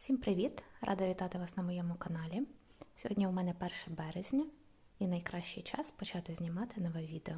Всім привіт! Рада вітати вас на моєму каналі. Сьогодні у мене 1 березня і найкращий час почати знімати нове відео.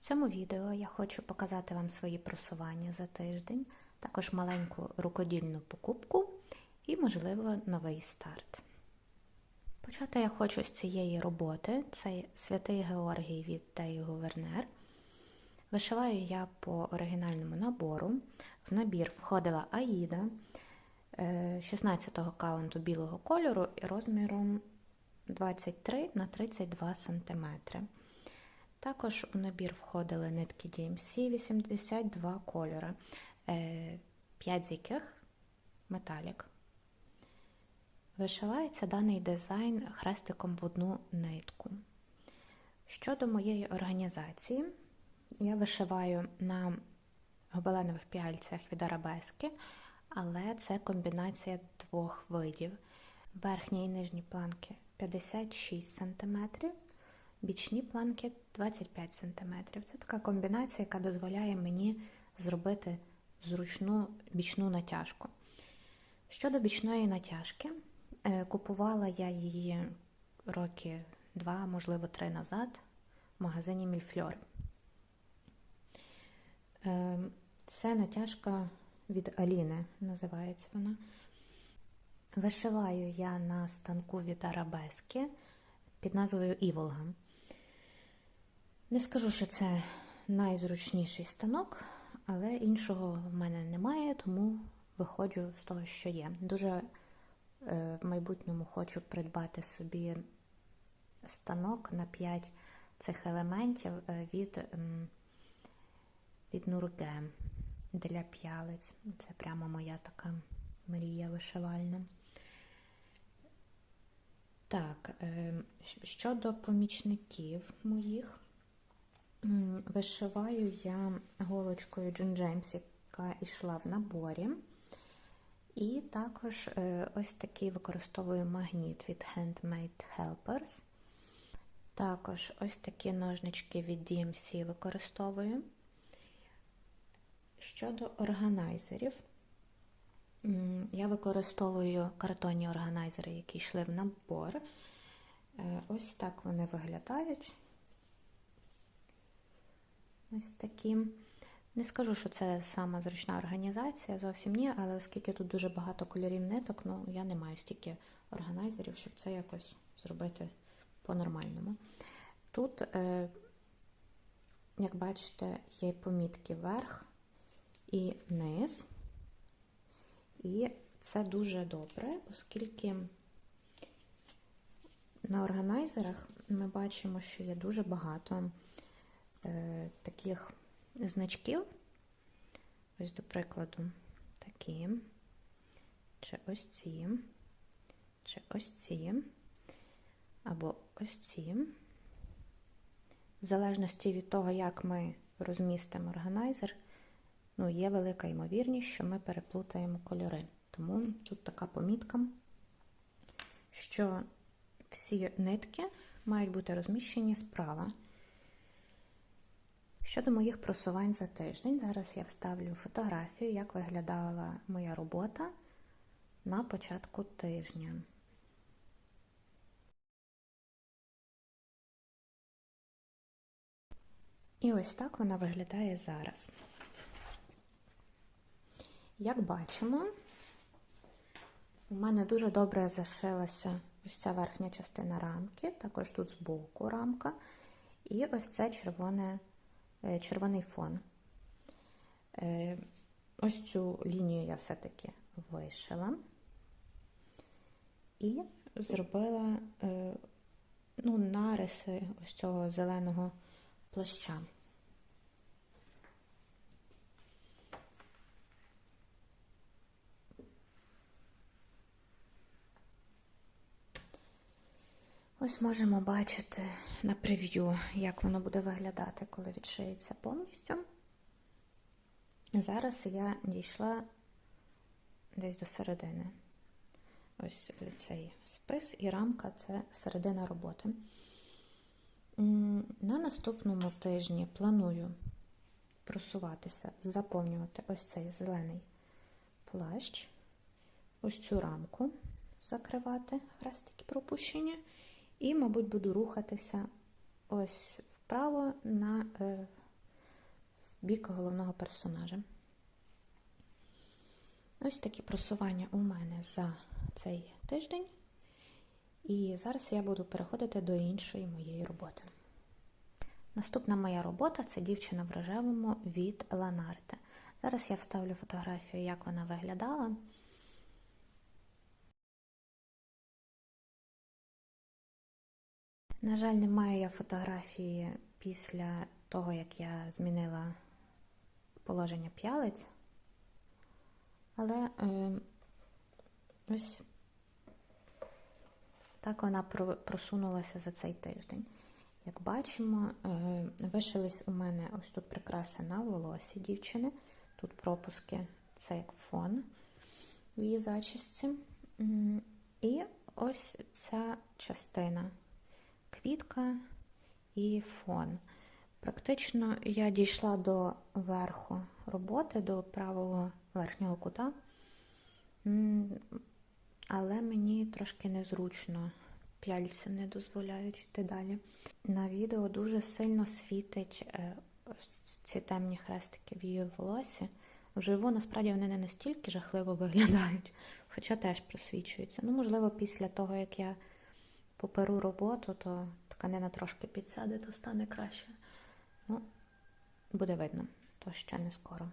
В цьому відео я хочу показати вам свої просування за тиждень, також маленьку рукодільну покупку і, можливо, новий старт. Почати я хочу з цієї роботи. Це Святий Георгій від Деї Гувернер. Вишиваю я по оригінальному набору. В набір входила Аїда 16-го каунту білого кольору і розміром 23 на 32 см. Також у набір входили нитки DMC 82 кольори, 5 з яких металік. Вишивається даний дизайн хрестиком в одну нитку. Щодо моєї організації, я вишиваю на гобеленових піальцях від арабески, але це комбінація двох видів. Верхні і нижні планки 56 см, бічні планки 25 см. Це така комбінація, яка дозволяє мені зробити зручну бічну натяжку. Щодо бічної натяжки, купувала я її роки два, можливо, три назад в магазині Мільфльор. Це натяжка від Аліни, називається вона. Вишиваю я на станку від арабески під назвою Іволга. Не скажу, що це найзручніший станок, але іншого в мене немає, тому виходжу з того, що є. Дуже в майбутньому хочу придбати собі станок на 5 цих елементів від від Нурге для п'ялиць. Це прямо моя така мрія вишивальна. Так, щодо помічників моїх, вишиваю я голочкою Джон Джеймс, яка йшла в наборі. І також ось такий використовую магніт від Handmade Helpers. Також ось такі ножнички від DMC використовую. Щодо органайзерів, я використовую картонні органайзери, які йшли в набор. Ось так вони виглядають. Ось такі. Не скажу, що це сама зручна організація, зовсім ні, але оскільки тут дуже багато кольорів ниток, ну я не маю стільки органайзерів, щоб це якось зробити по-нормальному. Тут, як бачите, є помітки вверх і низ. І це дуже добре, оскільки на органайзерах ми бачимо, що є дуже багато е, таких значків. Ось, до прикладу, такі, чи ось ці, чи ось ці, або ось ці. В залежності від того, як ми розмістимо органайзер, ну, є велика ймовірність, що ми переплутаємо кольори. Тому тут така помітка, що всі нитки мають бути розміщені справа. Щодо моїх просувань за тиждень, зараз я вставлю фотографію, як виглядала моя робота на початку тижня. І ось так вона виглядає зараз. Як бачимо, у мене дуже добре зашилася ось ця верхня частина рамки, також тут збоку рамка, і ось це червоне, червоний фон. Ось цю лінію я все-таки вишила і зробила ну, нариси ось цього зеленого плаща. Ось можемо бачити на прев'ю, як воно буде виглядати, коли відшиється повністю. Зараз я дійшла десь до середини. Ось цей спис і рамка це середина роботи. На наступному тижні планую просуватися, заповнювати ось цей зелений плащ. ось цю рамку закривати, хрестики пропущені, і, мабуть, буду рухатися ось вправо на е, бік головного персонажа. Ось такі просування у мене за цей тиждень. І зараз я буду переходити до іншої моєї роботи. Наступна моя робота це дівчина в рожевому від Ланарте. Зараз я вставлю фотографію, як вона виглядала. На жаль, не маю я фотографії після того, як я змінила положення п'ялиць. Але е, ось так вона просунулася за цей тиждень. Як бачимо, е, вишились у мене ось тут прикраси на волосі дівчини. Тут пропуски, це як фон в її зачісці. І ось ця частина квітка і фон. Практично я дійшла до верху роботи, до правого верхнього кута, але мені трошки незручно, п'яльці не дозволяють йти далі. На відео дуже сильно світить е, ці темні хрестики в її волосі. Вживу, насправді, вони не настільки жахливо виглядають, хоча теж просвічуються. Ну, можливо, після того, як я поперу роботу, то тканина трошки підсяде, то стане краще. Ну, буде видно, то ще не скоро.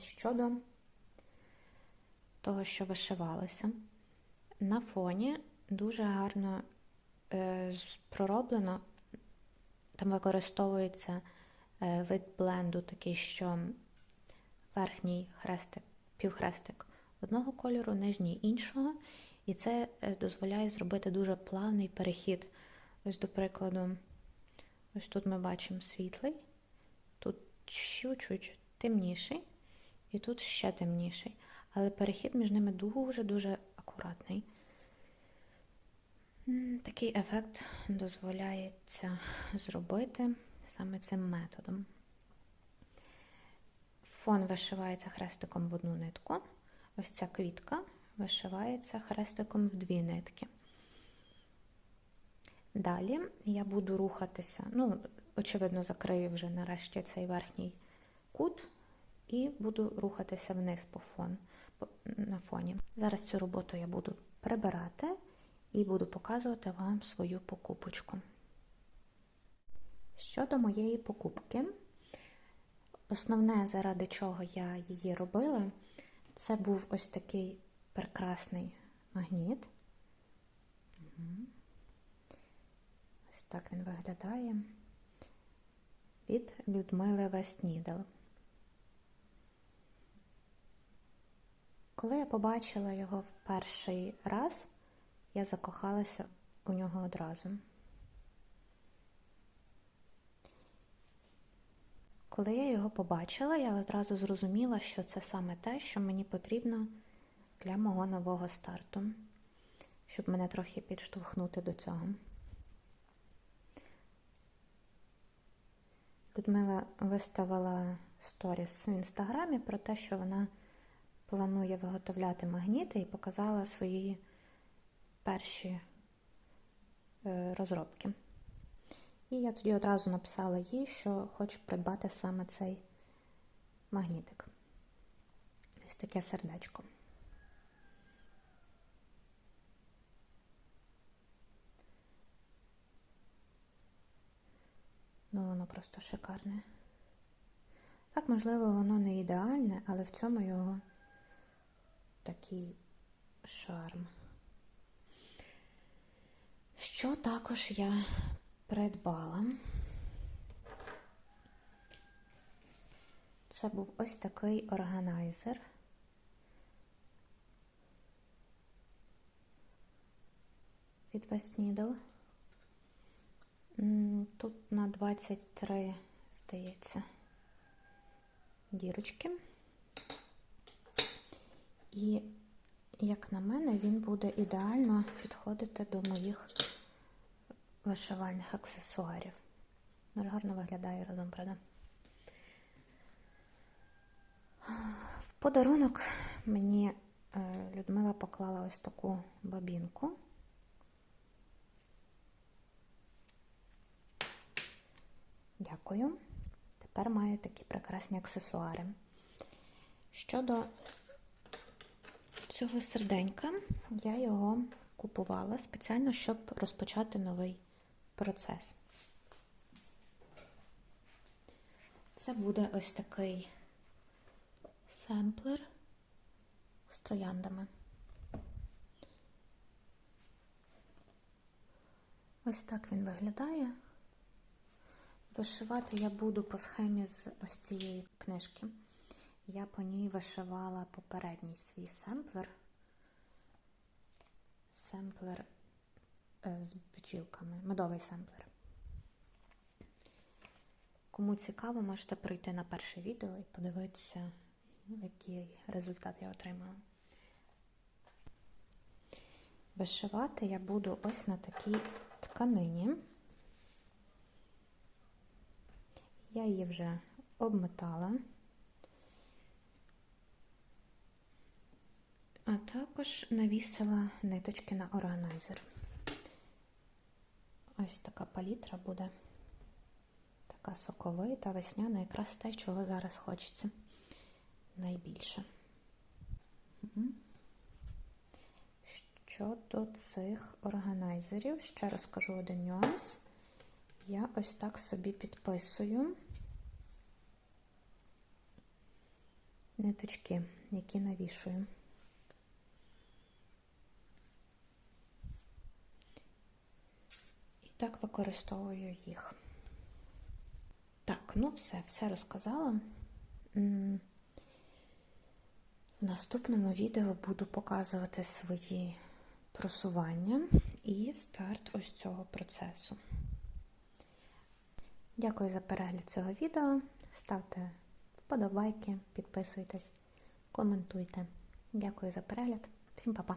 Щодо того, що вишивалося, на фоні дуже гарно е, пророблено, там використовується е, вид бленду, такий, що верхній хрестик, півхрестик одного кольору, нижній іншого. І це е, дозволяє зробити дуже плавний перехід. Ось, до прикладу, ось тут ми бачимо світлий, тут чуть-чуть темніший, і тут ще темніший. Але перехід між ними дуже-дуже акуратний. Такий ефект дозволяється зробити саме цим методом. Фон вишивається хрестиком в одну нитку. Ось ця квітка вишивається хрестиком в дві нитки. Далі я буду рухатися, ну, очевидно, закрию вже нарешті цей верхній кут, і буду рухатися вниз по фон, по, на фоні. Зараз цю роботу я буду прибирати і буду показувати вам свою покупочку. Щодо моєї покупки, основне, заради чого я її робила, це був ось такий прекрасний магніт. Ось так він виглядає від Людмили Веснідел. Коли я побачила його в перший раз, я закохалася у нього одразу. Коли я його побачила, я одразу зрозуміла, що це саме те, що мені потрібно для мого нового старту, щоб мене трохи підштовхнути до цього. Людмила виставила сторіс в інстаграмі про те, що вона планує виготовляти магніти і показала свої перші е, розробки. І я тоді одразу написала їй, що хочу придбати саме цей магнітик. Ось таке сердечко. Ну, воно просто шикарне. Так, можливо, воно не ідеальне, але в цьому його такий шарм. Що також я придбала? Це був ось такий органайзер. Від West Тут на 23, здається, дірочки. І, як на мене, він буде ідеально підходити до моїх вишивальних аксесуарів. Гарно виглядає разом, правда? В подарунок мені е, Людмила поклала ось таку бабінку. Дякую. Тепер маю такі прекрасні аксесуари. Щодо цього серденька, я його купувала спеціально, щоб розпочати новий процес. Це буде ось такий семплер з трояндами. Ось так він виглядає. Вишивати я буду по схемі з ось цієї книжки. Я по ній вишивала попередній свій семплер. Семплер е, з бджілками, медовий семплер. Кому цікаво, можете прийти на перше відео і подивитися, який результат я отримала. Вишивати я буду ось на такій тканині. Я її вже обметала. А також навісила ниточки на органайзер. Ось така палітра буде. Така соковита, весняна, якраз те, чого зараз хочеться найбільше. Щодо цих органайзерів, ще розкажу один нюанс. Я ось так собі підписую ниточки, які навішую. І так використовую їх. Так, ну все, все розказала. В наступному відео буду показувати свої просування і старт ось цього процесу. Дякую за перегляд цього відео. Ставте вподобайки, підписуйтесь, коментуйте. Дякую за перегляд. Всім па-па!